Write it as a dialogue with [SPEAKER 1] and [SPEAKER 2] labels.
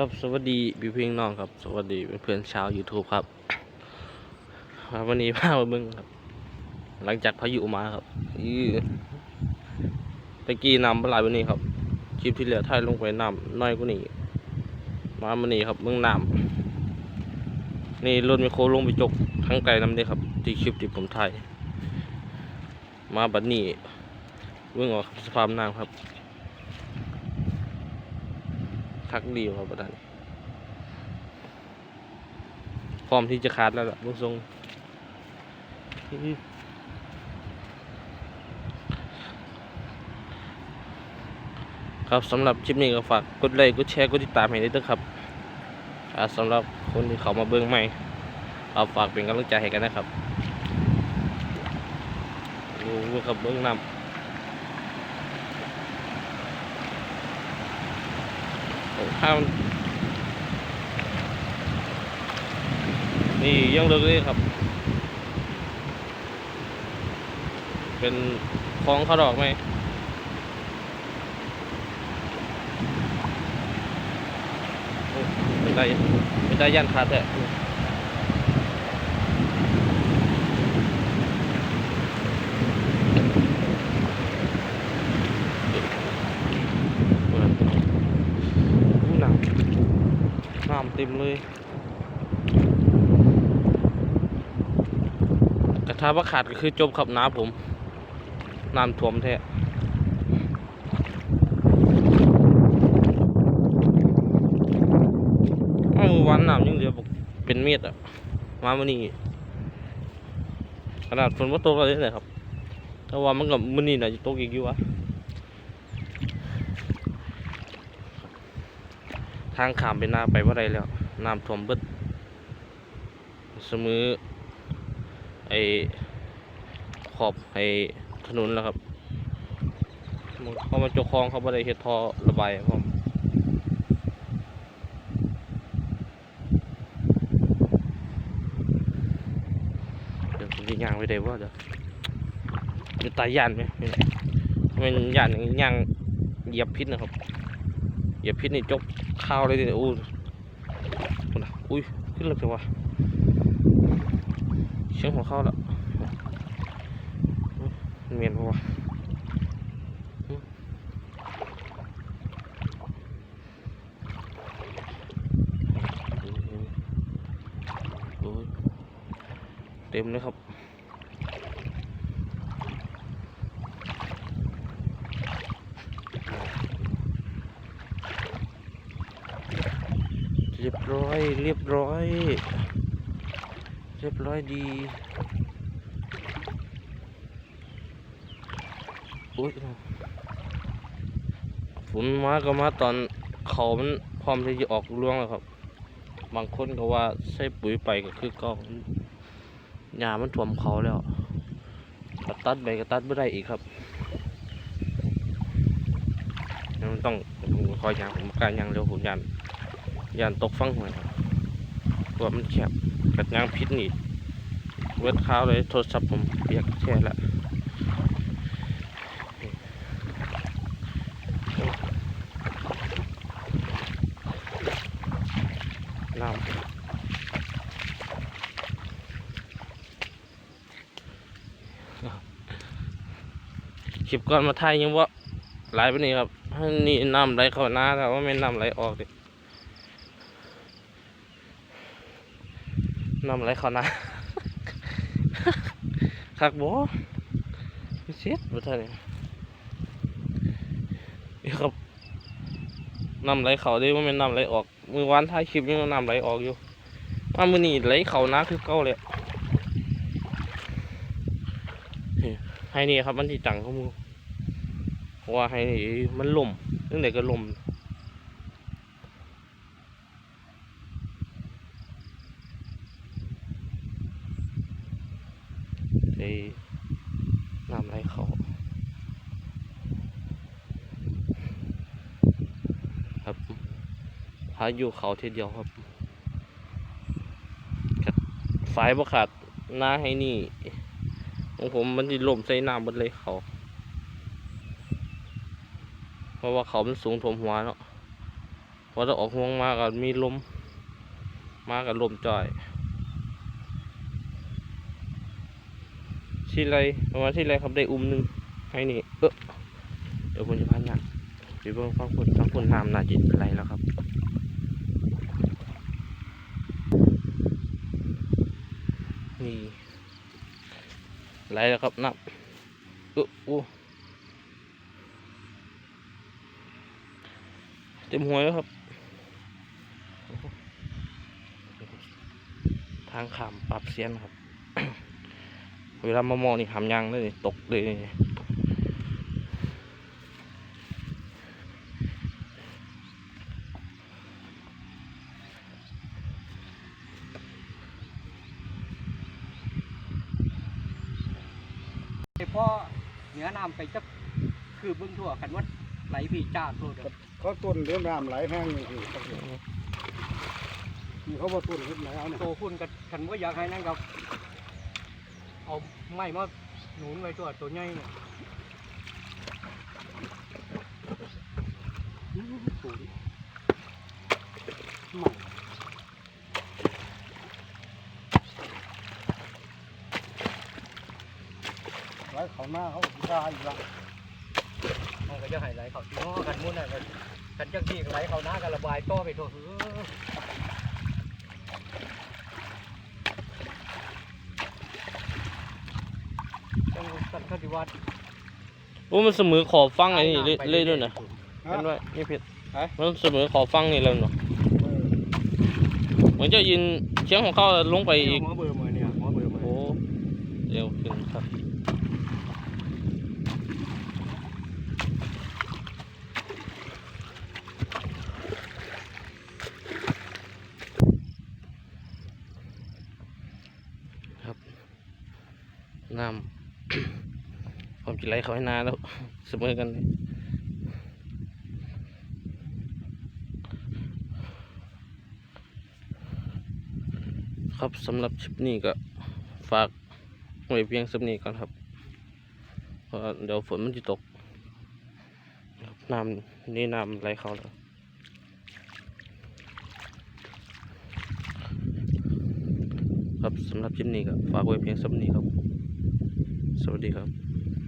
[SPEAKER 1] ครับสวัสดีพี่พี่น้องครับ สวัสดีเพื่อนๆชาว YouTube ครับครับวันนี้พามาเบิ่งครับ หลังจากพายุมาครับอีตะกี้น้ำปลายวันนี้ครับคลิปที่เหลือถ่ายลงไปน้ำน้อยกว่านี้มาวันนี้ครับเมืองน้ำนี่รถมคโคลงไปจกทั้งไกลน้ำเด้ครับ ที่คลิปที่ผมถ่ายมาบัดนี้เบิ่งออกสภาพน้ำครับ คักดียวครับประธานพร้อมที่จะขาดแล้วล่ะลุงทรงครับสำหรับคลิปนี้ก็ฝากกดไลค์กดแชร์กดติดตามให้ด้วยนะครับสำหรับคนที่เขามาเบิ่งใหม่เอาฝากเป็นกำลังใจให้กันนะครับดูครับเบิ่งนำ ข้าวนี่ยังเลิกเลยครับ เป็นคลองเขาดอกไหมเป็นได้เป็นได้ยันขาดแท้เปิดอู้หนัง น้ำ เต็มเลยกระทาว่าขาดก็คือจบขับน้ำผมน้ำท่วมแท้ววันน้ำยังเหลือบเป็นเม็ดอะ มาวันนี้ขนาดฝนว่าตกอะไรเลยครับ แต่ว่ามันกับมันนี่น่าจะตกอีกอยู่วะ ทางขามไปหน้าไปว่าไรแล้วน้ำท่วมเบิดเสมอไอขอบไอถนนแล้วครับเขามาจกคลองเขาบ่ได้เฮ็ดท่อระบายพร้อมเดี๋ยวผมจะย่างไปได้ว่าเดี๋ยวจะตายยานไหมมันยานอย่างนี้ย่างเหยียบพิษนะครับ เหยียบพิษนี่จกข้าวเลยดิอู้นะอุ้ยขึ้นเลยจังวะเชียงหัวเข้าแล้วอุ๊ยเมียนปะวะเต็มเลยครับ เรียบร้อย เรียบร้อย เรียบร้อยดีอุ้ยฝนมาก็มาตอนเขามันพร้อมที่จะออกร่วงแล้วครับ บางคนก็ว่าใส่ปุ๋ยไปก็คือก็หญ้ามันท่วมเขาแล้วก็ตัดไปก็ตัดไม่ได้อีกครับมันต้องคอยยางผมกลารยางเร็วผมยันยานตกฟังหวย ตัวมันแคบกัดยางพิษนี่เวทข้าวเลยโทรศัพท์ผมเปียกแช่ละน้ำคลิปก่อนมาไทยยังว่าไหลไปนี่ครับนี่น้ำไหลเข้าหน้าแต่ว่าไม่น้ำไหลออกดิ นำอะไรเขานะคักบ่เสียดบ่ทันนี่นี่ครับนำไหลเขาเด้ว่ามันนำไหลออก มือวานท้ายคลิปยังนำไหลออกอยู่มามือนี้ไหลเขานะคือเก่าเลยให้นี่ครับมันที่จังเขามูเพราะว่าให้นี่มันล่มตั้งแต่ก็ล่ม ไปนำไรเขาครับพาอยู่เขาทีเดียวครับกัดฝายบ่ขาดหน้าให้นี่ของผมมันจะล่มใส่น้ำหมดเลยเขา เพราะว่าเขามันสูงถมหัวเนาะพอจะออกห่วงมาก็มีลม มากับลมจ่อย ที่ไรประมาณที่ไรครับได้อุ้มหนึ่งให้นี่เออเดี๋ยวผมจะพานักไปเบิ่งฟังคนฟังคนน้ำน่าจิตอะไรแล้วครับนี่ไหลแล้วครับน้ำเออโอ้เต็มหัวแล้วครับ ทางขามปรับเสียนครับ เวลามามองนี่หำยังเลยนี่ตกเลยนี่
[SPEAKER 2] ไอ้พ่อเหนือน้ำไปจักคือเบึงทั่วกันว่าไหลพี่จ้าโลดอะ
[SPEAKER 3] เขาต้นเรื่องน้ำไหลแห้งนี่คือนี่เขาบอกต้นเรื่องไหลเอาเนี่ย
[SPEAKER 2] โตคุณกันฉันว่าอยากให้นั่นครับ เอาไม้มาหนุนไว้ตัวตัวใหญ่เนี่ย
[SPEAKER 3] สูงใหม่ไหลเขาหน้าเขาพิการอีกละ
[SPEAKER 2] มันก็จะให้ไหลเขาที่ง้อกันมุ่นน่ะกันกันจักที่ไหลเขาหน้ากันระบายต่อไปทั่วเออจัง กันคติวัด
[SPEAKER 1] โอ้มันเสมอขอบฟังไอ้นี่เล่เล่ด้วยนะเป็นไว้นี่เพชรมันเสมอขอบฟังนี่แล้วเนาะ
[SPEAKER 3] เออ
[SPEAKER 1] เหมือนจะยินเสียงของเขาลงไปอีก
[SPEAKER 2] หัวเบอร์มาเนี่ยหัวเบอร์มา
[SPEAKER 1] โอ้เร็วขึ้นครับ ครับ น้ำ ผมจะ ไหลเขาให้นาแล้วเสมอกันครับสำหรับคลิปนี้ก็ฝากไว้เพียงสำนี้ก่อนครับเพราะเดี๋ยวฝนมันจะตกน้ำนี่น้ำไหลเข้าแล้วครับสำหรับคลิปนี้ก็ฝากไว้เพียงสำนี้ครับ สวัสดีครับ